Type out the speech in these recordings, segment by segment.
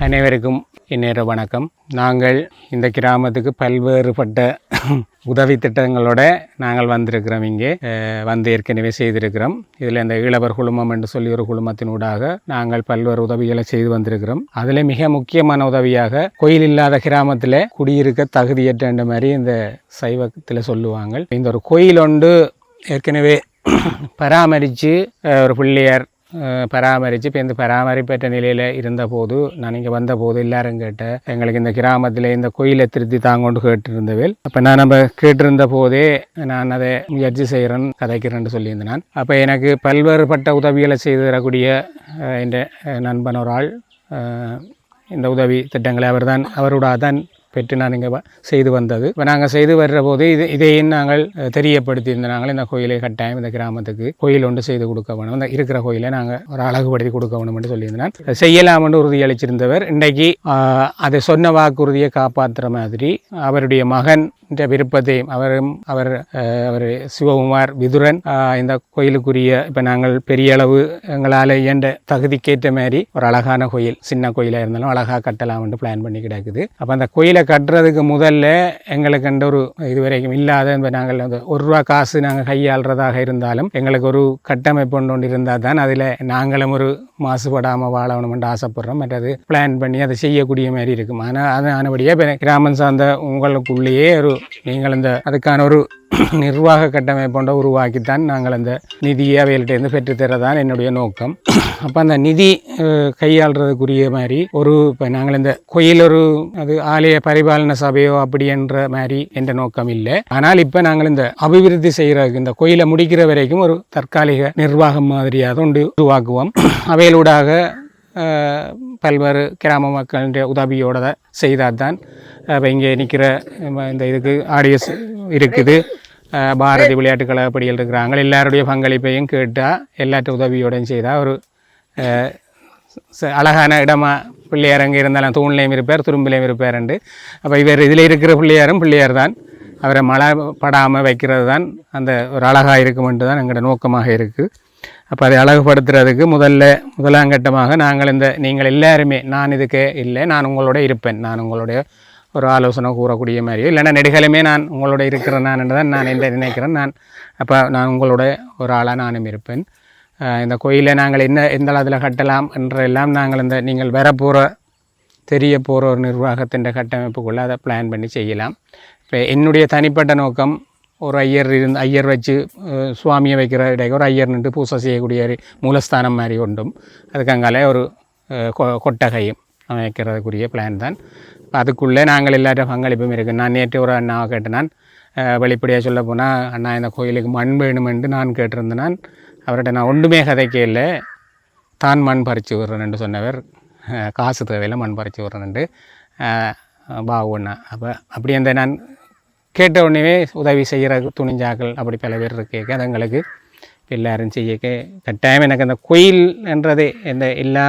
அனைவருக்கும் இந்நேர வணக்கம். நாங்கள் இந்த கிராமத்துக்கு பல்வேறுபட்ட உதவி திட்டங்களோட நாங்கள் வந்திருக்கிறோம் இங்கே. வந்து ஏற்கனவே செய்திருக்கிறோம். இதில் இந்த ஈழவர் குழுமம் என்று சொல்லி ஒரு குழுமத்தினூடாக நாங்கள் பல்வேறு உதவிகளை செய்து வந்திருக்கிறோம். அதில் மிக முக்கியமான உதவியாக கோயில் இல்லாத கிராமத்தில் குடியிருக்க தகுதியற்ற மாதிரி இந்த சைவத்தில் சொல்லுவாங்க இந்த ஒரு கோயில் ஒன்று ஏற்கனவே பராமரித்து ஒரு பிள்ளையார் பராமரித்து இப்போ இந்த பராமரிப்பற்ற நிலையில் இருந்தபோது நான் இங்கே வந்தபோது எல்லாரும் கேட்டேன் எங்களுக்கு இந்த கிராமத்தில் இந்த கோயிலை திருத்தி தாங்கொண்டு கேட்டிருந்தவள் அப்போ நான் நம்ம கேட்டிருந்த போதே நான் அதை முயற்சி செய்கிறேன் கதைக்கிறேன்னு சொல்லியிருந்தேன். நான் அப்போ எனக்கு பல்வேறுபட்ட உதவிகளை செய்து தரக்கூடிய என் நண்பன் ஒரு ஆள். இந்த உதவி திட்டங்களை அவர்தான் அவரோட தான் பெற்று நான் இங்கே செய்து வந்தது. இப்போ நாங்கள் செய்து வர்ற போது இது இதையும் நாங்கள் தெரியப்படுத்தியிருந்த நாங்கள் இந்த கோயிலை கட்டாயம் இந்த கிராமத்துக்கு கோயில் ஒன்று செய்து கொடுக்க வேணும். இந்த இருக்கிற கோயிலை நாங்கள் ஒரு அழகுபடுத்தி கொடுக்க வேணும்னு சொல்லியிருந்தேன். செய்யலாம்னு உறுதியளிச்சிருந்தவர். இன்றைக்கு அதை சொன்ன வாக்குறுதியை காப்பாற்றுற மாதிரி அவருடைய மகன் விருப்பத்தையும் அவரும் அவர் அவர் சிவகுமார் விதுரன் இந்த கோயிலுக்குரிய இப்போ நாங்கள் பெரிய அளவு எங்களால் இயன்ற தகுதிக்கேற்ற மாதிரி ஒரு அழகான கோயில் சின்ன கோயிலாக இருந்தாலும் அழகாக கட்டலாம்னு பிளான் பண்ணி கிடக்குது. அப்போ அந்த கோயிலை கட்டுறதுக்கு முதல்ல எங்களுக்கு அந்த ஒரு இதுவரைக்கும் இல்லாத இந்த நாங்கள் அந்த ஒரு ரூபா காசு நாங்கள் கையாளுறதாக இருந்தாலும் எங்களுக்கு ஒரு கட்டமைப்பு ஒன்று ஒன்று இருந்தால் தான் அதில் நாங்களும் ஒரு மாசுபடாமல் வாழணும்னு ஆசைப்படுறோம். மற்றது பிளான் பண்ணி அதை செய்யக்கூடிய மாதிரி இருக்கும். ஆனால் அது ஆனபடியாக இப்போ கிராமம் சார்ந்த உங்களுக்குள்ளேயே ஒரு நீங்கள் இந்த அதுக்கான ஒரு நிர்வாக கட்டமைப்பொண்ட உருவாக்கித்தான் நாங்கள் அந்த நிதியை அவைகள்கிட்டேருந்து பெற்றுத்தரதான் என்னுடைய நோக்கம். அப்போ அந்த நிதி கையாளுறதுக்குரிய மாதிரி ஒரு இப்போ நாங்கள் இந்த கோயில் ஒரு அது ஆலய பரிபாலன சபையோ அப்படி என்ற மாதிரி என்ற நோக்கம் இல்லை. ஆனால் இப்போ நாங்கள் இந்த அபிவிருத்தி செய்கிறதுக்கு இந்த கோயிலை முடிக்கிற வரைக்கும் ஒரு தற்காலிக நிர்வாகம் மாதிரியாக உண்டு உருவாக்குவோம். அவைகளூடாக பல்வேறு கிராம மக்களுடைய உதவியோட தான் செய்தால் தான் இப்போ இங்கே நிற்கிற இந்த இதுக்கு ஆடியஸ் இருக்குது. பாரதி விளையாட்டு கழகப்படிகள் இருக்கிறாங்க. எல்லாருடைய பங்களிப்பையும் கேட்டால் எல்லாற்ற உதவியோடையும் செய்தால் ஒரு ச- அழகான இடமா பிள்ளையார் அங்கே இருந்தாலும் தூண்லேயும் இருப்பார் துரும்பிலையும் இருப்பார்ண்டு. அப்போ இவர் இதில் இருக்கிற பிள்ளையாரும் பிள்ளையார் தான் அவரை மழை படாமல் வைக்கிறது தான் அந்த ஒரு அழகாக இருக்குமென்று தான் எங்களோட நோக்கமாக இருக்குது அப்போ அதை அழகுபடுத்துறதுக்கு முதல்ல முதலாங்கட்டமாக நாங்கள் இந்த நீங்கள் எல்லாருமே நான் இதுக்கு இல்லை நான் உங்களோட இருப்பேன். நான் உங்களுடைய ஒரு ஆலோசனை கூறக்கூடிய மாதிரியோ இல்லைன்னா நெடுகலுமே நான் உங்களோட இருக்கிறேன் நான் தான் நான் என்ன நினைக்கிறேன். நான் அப்போ நான் உங்களோட ஒரு ஆளாக நானும் இருப்பேன். இந்த கோயிலை நாங்கள் என்ன எந்த அளவில் கட்டலாம் என்றெல்லாம் நாங்கள் இந்த நீங்கள் வரப்போகிற தெரிய போகிற ஒரு நிர்வாகத்தின் கட்டமைப்புக்குள்ளே அதை பிளான் பண்ணி செய்யலாம். இப்போ என்னுடைய தனிப்பட்ட நோக்கம் ஒரு ஐயர் இருந்து ஐயர் வச்சு சுவாமியை வைக்கிற இடையே ஒரு ஐயர் நின்று பூசை செய்யக்கூடிய ஒரு மூலஸ்தானம் மாதிரி உண்டும் அதுக்கு அங்காலே ஒரு கொ- கொட்டகையும் அமைக்கிறதுக்குரிய பிளான் தான் அதுக்குள்ளே நாங்கள் எல்லாரும் பங்களிப்பும் இருக்குது நான் நேற்று ஒரு அண்ணாவை கேட்டேன் நான் வெளிப்படையாக சொல்ல போனால் அண்ணா இந்த கோயிலுக்கு மண் வேணுமென்று நான் கேட்டிருந்தேன் நான் அவர்கிட்ட நான் ஒன்றுமே கதைக்கே இல்லை தான் மண் பறித்து விடுறேன்னு சொன்னவர் காசு தேவையில்லை மண் பறித்து விடுறேன்ட்டு பாவு அண்ணா அப்போ அப்படி அந்த நான் கேட்ட உடனே உதவி செய்கிற துணிஞ்சாக்கள் அப்படி பல பேர் இருக்கேக்க அது எங்களுக்கு எல்லாரும் செய்யக்க கட்டாயம் எனக்கு அந்த கோயில் என்றது இந்த எல்லா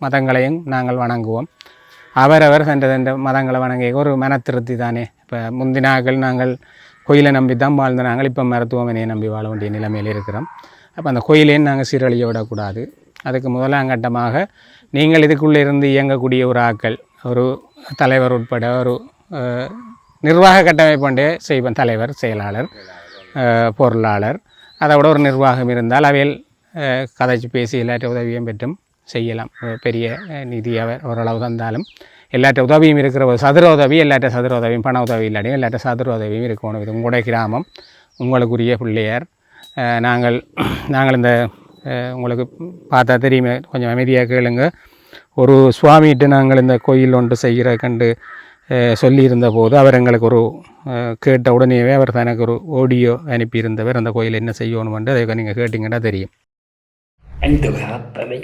மதங்களையும் நாங்கள் வணங்குவோம். அவரவர் சென்ற இந்த மதங்களை வணங்கிய ஒரு மன திருப்தி தானே. இப்போ முந்தினாக்கள் நாங்கள் கோயிலை நம்பி தான் வாழ்ந்த நாங்கள் இப்போ மருத்துவமனையை நம்பி வாழ வேண்டிய நிலைமையில் இருக்கிறோம். அப்போ அந்த கோயிலையும் நாங்கள் சீரழிய விடக்கூடாது. அதுக்கு முதலாங்கட்டமாக நீங்கள் இதுக்குள்ளே இருந்து இயங்கக்கூடிய ஒரு ஆக்கள் ஒரு தலைவர் உட்பட ஒரு நிர்வாக கட்டமைப்பு செய்வன் தலைவர் செயலாளர் பொருளாளர். அதை விட ஒரு நிர்வாகம் இருந்தால் அவையில் கதைச்சு பேசி எல்லாற்ற உதவியும் பெற்றும் செய்யலாம். பெரிய நிதி அவர் ஓரளவு தந்தாலும் எல்லாற்ற உதவியும் இருக்கிற சதுர உதவி எல்லாற்ற சதுர உதவியும் பண உதவி இல்லாட்டியும் எல்லாற்ற சதுர உதவியும் இருக்கணும். இது உங்களுடைய கிராமம் உங்களுக்குரிய பிள்ளையார். நாங்கள் நாங்கள் இந்த உங்களுக்கு பார்த்தா தெரியுமே கொஞ்சம் அமைதியாக கேளுங்க. ஒரு சுவாமிகிட்ட நாங்கள் இந்த கோயில் ஒன்று செய்கிற கண்டு சொல்லியிருந்த போது அவர் எங்களுக்கு ஒரு கேட்ட உடனேவே அவர் தனக்கு ஒரு ஆடியோ அனுப்பியிருந்தவர் அந்த கோயில் என்ன செய்யணுமென்று அதை நீங்கள் கேட்டிங்கன்னா தெரியும் ஐந்து கரத்தனை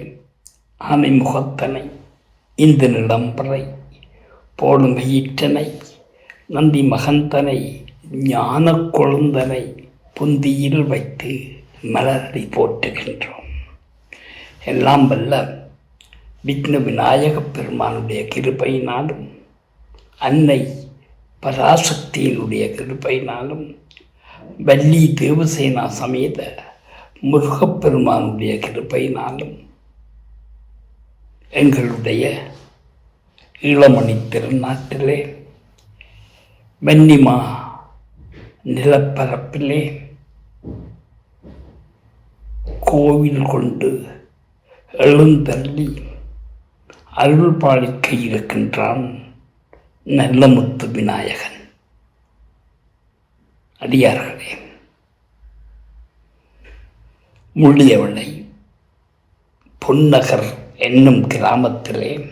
ஆனை முகத்தனை இந்த நிலம்பறை போடுங்க ஈற்றனை நந்தி மகந்தனை ஞான கொழுந்தனை புந்தியில் வைத்து மலரடி போட்டுகின்றோம் எல்லாம் வல்ல விக்ன விநாயகப் பெருமானுடைய கிருபையினாலும் அன்னை பராசக்தியினுடைய கிருப்பையினாலும் வள்ளி தேவசேனா சமேத முருகப்பெருமானுடைய கிருப்பையினாலும் எங்களுடைய இளமணி திருநாட்டிலே வன்னிமா நிலப்பரப்பிலே கோவில் கொண்டு எழுந்தள்ளி அருள் பாலிக்க இருக்கின்றான். நல்லமுத்து விநாயகன். அடியார்களே முள்ளியவளை பொன்னகர் என்னும் கிராமத்திலே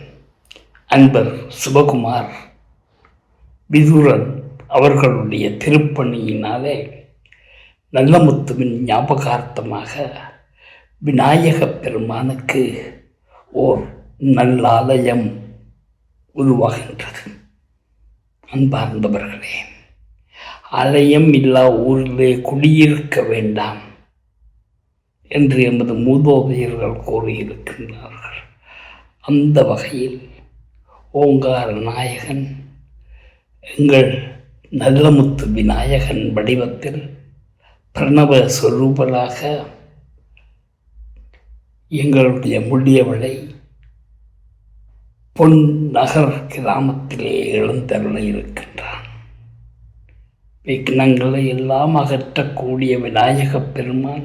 அன்பர் சிவகுமார் விதுரன் அவர்களுடைய திருப்பணியினாலே நல்லமுத்துவின் ஞாபகார்த்தமாக விநாயகப் பெருமானுக்கு ஓர் நல்லாலயம் உருவாகின்றது. அன்பார்ந்தவர்களே ஆலயம் இல்லா ஊரிலே குடியிருக்க வேண்டாம் என்று எமது மூதோதையர்கள் கூறியிருக்கின்றார்கள். அந்த வகையில் ஓங்கார நாயகன் எங்கள் நல்லமுத்து விநாயகன் வடிவத்தில் பிரணவ சொரூபலாக எங்களுடைய முடியவளை பொன் நகர் கிராமத்திலே எழுந்தருள இருக்கின்றான். விக்னங்களை எல்லாம் அகற்றக்கூடிய விநாயகப் பெருமான்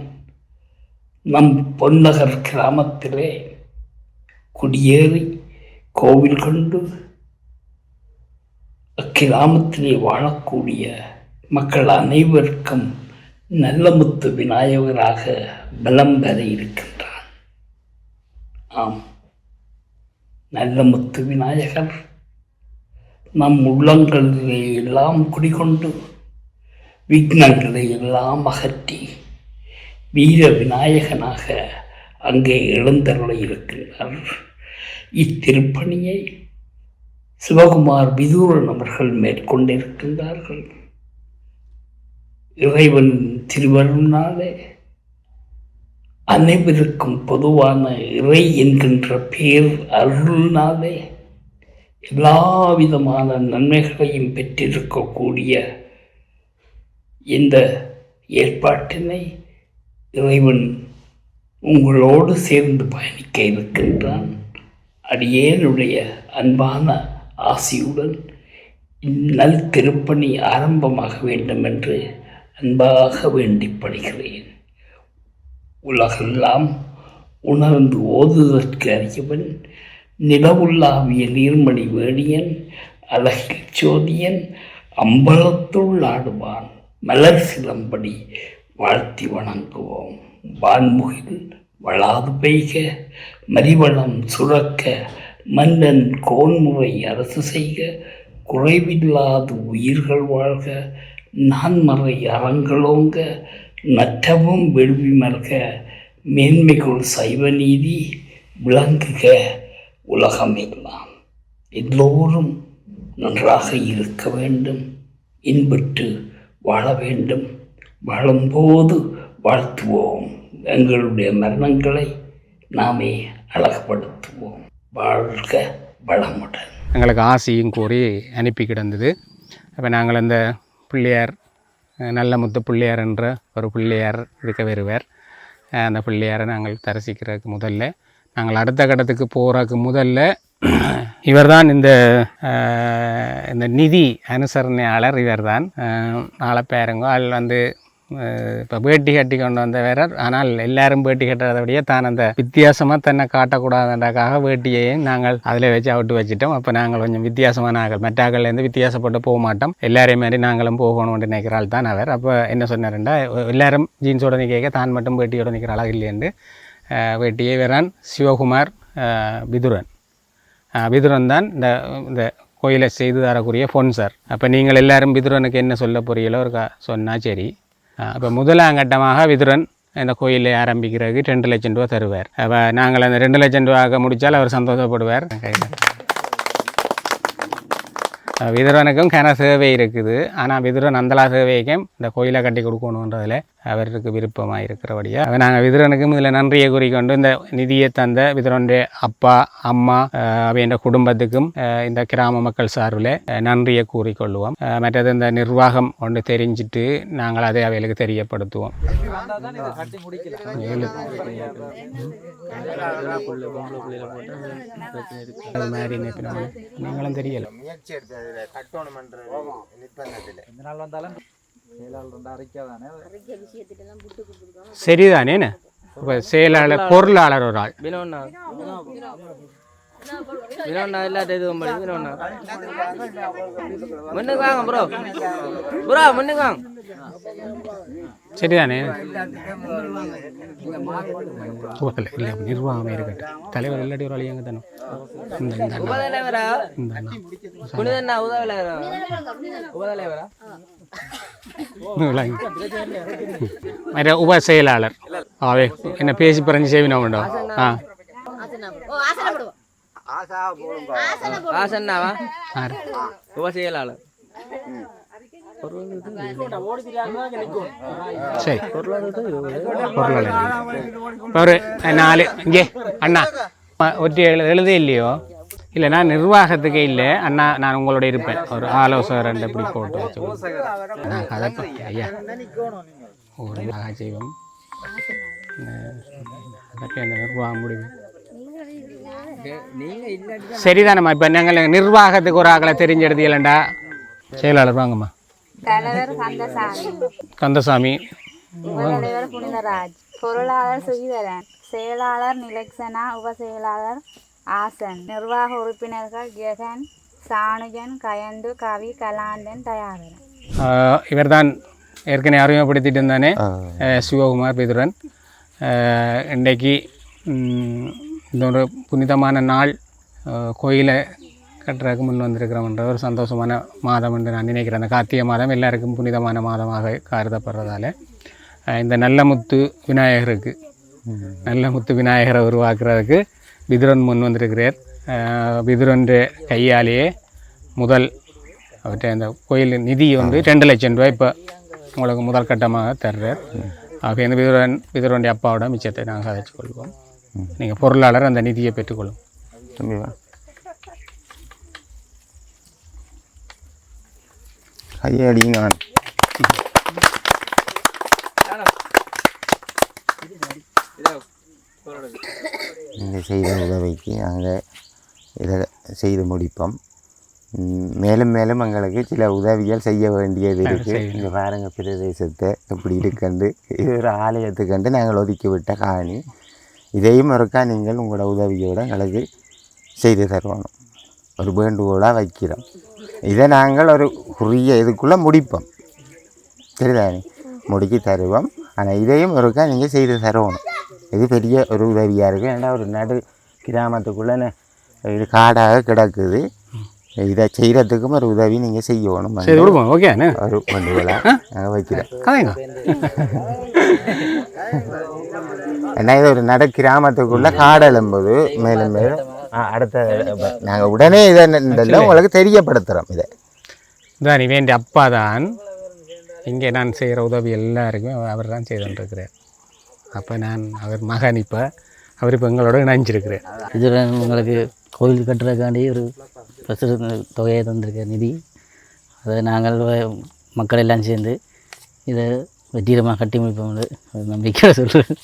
நம் பொன்னகர் கிராமத்திலே குடியேறி கோவில் கொண்டு அக்கிராமத்திலே வாழக்கூடிய மக்கள் அனைவருக்கும் நல்லமுத்து விநாயகராக பலம் பெற இருக்கின்றான். ஆம். நல்ல முத்து விநாயகர். நம் உள்ளங்களிலே எல்லாம் குடிகொண்டு விக்னங்களை எல்லாம் அகற்றி வீர விநாயகனாக அங்கே எழுந்தருள இருக்கின்றார். இத்திருப்பணியை சிவகுமார் விதூரன் அவர்கள் மேற்கொண்டிருக்கின்றார்கள். இறைவன் திருவருளாலே அனைவருக்கும் பொதுவான இறை என்கின்ற பேர் அருள்னாலே எல்லா விதமான நன்மைகளையும் பெற்றிருக்கக்கூடிய இந்த ஏற்பாட்டினை இறைவன் உங்களோடு சேர்ந்து பயணிக்க இருக்கின்றான். அடியேனுடைய அன்பான ஆசியுடன் இந்நல் திருப்பணி ஆரம்பமாக வேண்டும் என்று அன்பாக வேண்டிப் படுகிறேன் உலகெல்லாம் உணர்ந்து ஓதுதற்கு அறியவன் நிலவுள்ளாவிய நீர்மணி வேடியன் அழகில் சோதியன் அம்பலத்துள் ஆடுவான் மலர் சிலம்படி வாழ்த்தி வணங்குவோம். வான்முகில் வளாது பெய்க மறிவளம் சுரக்க மன்னன் கோன்முறை அரசு செய்க குறைவில்லாது உயிர்கள் வாழ்க நான்மறை அறங்களோங்க நற்றவும் வெள்வி மறக்க மேன்மைக்குள் சைவ நீதி விளங்குக உலகம் எல்லாம் எல்லோரும் நன்றாக இருக்க வேண்டும் இன்புற்று வாழ வேண்டும். வாழும்போது வாழ்த்துவோம். எங்களுடைய மரணங்களை நாமே அழகுபடுத்துவோம். வாழ்க வளமுடன். எங்களுக்கு ஆசையும் கூறி அனுப்பி கிடந்தது. அப்போ நாங்கள் அந்த பிள்ளையார் நல்ல முத்து பிள்ளையார் என்ற ஒரு பிள்ளையார் இருக்க வருவார். அந்த பிள்ளையாரை நாங்கள் தரிசிக்கிறதுக்கு முதல்ல நாங்கள் அடுத்த கட்டத்துக்கு போகிறதுக்கு முதல்ல இவர்தான் இந்த இந்த நிதி அனுசரணையாளர் இவர்தான். தான் நாளை பேருங்கோ அதில் வந்து இப்போ பேட்டி கட்டி கொண்டு வந்த வந்தவர் ஆனால் எல்லாரும் பேட்டி கட்டுறதை தான் அந்த வித்தியாசமாக தன்னை காட்டக்கூடாதுன்றக்காக வேட்டியையும் நாங்கள் அதில் வச்சு அவுட்டு வச்சுட்டோம் அப்போ நாங்கள் கொஞ்சம் வித்தியாசமான ஆக்கள் மற்ற ஆக்கள்லேருந்து வித்தியாசப்பட்டு போக மாட்டோம் எல்லாரையும் மாதிரி நாங்களும் போகணும்னு நினைக்கிறாள் தான் அவர் அப்போ என்ன சொன்னார்ண்டா எல்லாரும் ஜீன்ஸோட நிற்க தான் மட்டும் வேட்டியோட நிற்கிறாளா இல்லையென்று வேட்டியை வரான் சிவகுமார் விதுரன் விதுரன் தான் இந்த இந்த கோயிலை செய்து தரக்கூடிய பொன்சர் அப்போ நீங்கள் எல்லாரும் விதுரனுக்கு என்ன சொல்ல போறீங்களோ ஒரு சொன்னால் சரி அப்போ முதலாம் கட்டமாக விதுரன் இந்த கோயிலை ஆரம்பிக்கிறதுக்கு ரெண்டு லட்சம் ரூபா தருவார். அப்போ நாங்கள் அந்த ரெண்டு லட்சம் ரூபாய்க்கு முடித்தால் அவர் சந்தோஷப்படுவார். கையில் விதுரனுக்கும் கன சேவை இருக்குது. ஆனால் விதுரன் அந்தலா சேவைக்கும் இந்த கோயிலை கட்டி கொடுக்கணுன்றதில் அவருக்கு விருப்பமாக இருக்கிறபடியாக நாங்கள் விதுரனுக்கும் இதில் நன்றியை கூறிக்கொண்டு இந்த நிதியை தந்த விதுரனுடைய அப்பா அம்மா அவையின் குடும்பத்துக்கும் இந்த கிராம மக்கள் சார்பில் நன்றியை கூறிக்கொள்வோம் மற்றது இந்த நிர்வாகம் ஒன்று தெரிஞ்சிட்டு நாங்கள் அதை அவைகளுக்கு தெரியப்படுத்துவோம். நீங்களும் தெரியல. முயற்சி எடுத்ததில் நிர்பந்தத்தில் சரிதானே இப்போ செயலாளர் பொருளாளர் ஒரு ஆள். வினோண்ணா. வினோண்ணா இல்லாத இது பண்ணி வினோண்ணா. முன்னுக்கு வாங்க ப்ரோ. ப்ரோ முன்னுக்கு வாங்க. சரிதானே? ஓ, இல்ல இல்லை நிர்வாகமே இருக்கட்டும். தலைவர் இல்லாட்டி ஒரு தானே. இந்த. உபதலைவரா உபதலைவரா விளங்கி. மற்ற உப செயலாளர் ஆவே என்ன பேசி பறஞ்சு செய்வினோம் உண்டோ ஆ ஆசன்னாவா ஆறு. உப செயலாளர் சரி இல்லைனா நிர்வாகத்துக்கே இல்லை. நிர்வாகத்துக்கு இல்லை அண்ணா நான் உங்களோட இருப்பேன். ஒரு ஆலோசகர் ரெண்டு இப்படி போட்டு வச்சு நான் கதை ஐயா. ஒரு மகா செய்வோம் அதற்கு அந்த நிர்வாகம் முடிவு. சரிதானம்மா. இப்போ நாங்கள் நிர்வாகத்துக்கு ஒரு ஆக்களை தெரிஞ்செடுத்தீங்களா செயலாளர் வாங்கம்மா. கந்தசாமி. புனிதராஜ். பொருளாளர் சுகிதரன். செயலாளர் நிலக்ஷனா உப செயலாளர் ஆசன் நிர்வாக உறுப்பினர்கள் ஜெகன் சாணுஜன் கயந்து கவி கலாந்தன் தயாரன் ஆஹ் இவர்தான் ஏற்கனவே அறிமுகப்படுத்திட்டு இருந்தானே சிவகுமார் பிதுரன் இன்றைக்கு இந்த ஒரு புனிதமான நாள் கோயிலை கட்டுறதுக்கு முன் வந்திருக்கிறோம்ன்ற ஒரு சந்தோஷமான மாதம் என்று நான் நினைக்கிறேன் அந்த கார்த்திகை மாதம் எல்லாருக்கும் புனிதமான மாதமாக கருதப்படுறதால இந்த நல்ல முத்து விநாயகருக்கு நல்ல முத்து விநாயகரை உருவாக்குறதுக்கு பிதுரன் முன் வந்திருக்கிறார். ஆஹ் பிதுரன்ற கையாலேயே முதல் அவர்கிட்ட அந்த கோயில் நிதி வந்து ரெண்டு லட்சம் ரூபாய் இப்போ உங்களுக்கு முதல் கட்டமாக தர்றார். ஆக இந்த விதுரன் விதுரனுடைய அப்பாவோட மிச்சத்தை நாங்கள் கதைச்சு கொள்வோம். நீங்கள் பொருளாளர் அந்த நிதியை பெற்றுக்கொள்ளும். தம்பி வா கையடிங்க நீங்கள் செய்த உதவிக்கு நாங்கள் இதை செய்து முடிப்போம். மேலும் மேலும் எங்களுக்கு சில உதவிகள் செய்ய வேண்டியது இருக்குது இங்கே பாருங்க பிரதேசத்தை எப்படி இருக்குண்டு இது ஒரு ஆலயத்துக்கண்டு நாங்கள் ஒதுக்கி விட்ட காணி. இதையும் ஒருக்கா நீங்கள் உங்களோட உதவியோடு எங்களுக்கு செய்து தருவாங்க ஒரு வேண்டுகோளாக வைக்கிறோம். இதை நாங்கள் ஒரு குறுகிய இதுக்குள்ளே முடிப்போம். சரிதானே? முடிக்கி தருவோம். ஆனால் இதையும் ஒருக்கா நீங்கள் செய்து தருவணும் இது பெரிய ஒரு உதவியாக இருக்குது ஏன்னா ஒரு நடு கிராமத்துக்குள்ளே இது காடாக கிடக்குது. இதை செய்கிறதுக்கும் ஒரு உதவி நீங்கள் செய்யணும். சரி விடுவோம் ஓகே ஒரு நாங்கள் வைக்கிறோம் கதைங்க. ஏன்னா இது ஒரு நட கிராமத்துக்குள்ள காடெழும்போது மேலும் மேலும். அடுத்த நாங்கள் உடனே இதை இந்த உங்களுக்கு தெரியப்படுத்துகிறோம் இதை. தான் இவன் அப்பா தான். இங்கே நான் செய்கிற உதவி எல்லாருக்குமே அவர் தான் செய்துருக்கிறார் அப்போ நான் அவர் மகன் இப்போ அவர் இப்போ எங்களோட இணைஞ்சிருக்கிறேன் இதில் உங்களுக்கு கோயில் கட்டுறதுக்காண்டி ஒரு பிரசு தொகையை தந்திருக்க நிதி. அதை நாங்கள் மக்கள் எல்லாம் சேர்ந்து இதை வெற்றிகரமாக கட்டி முடிப்போம் நம்பிக்கை சொல்கிறேன்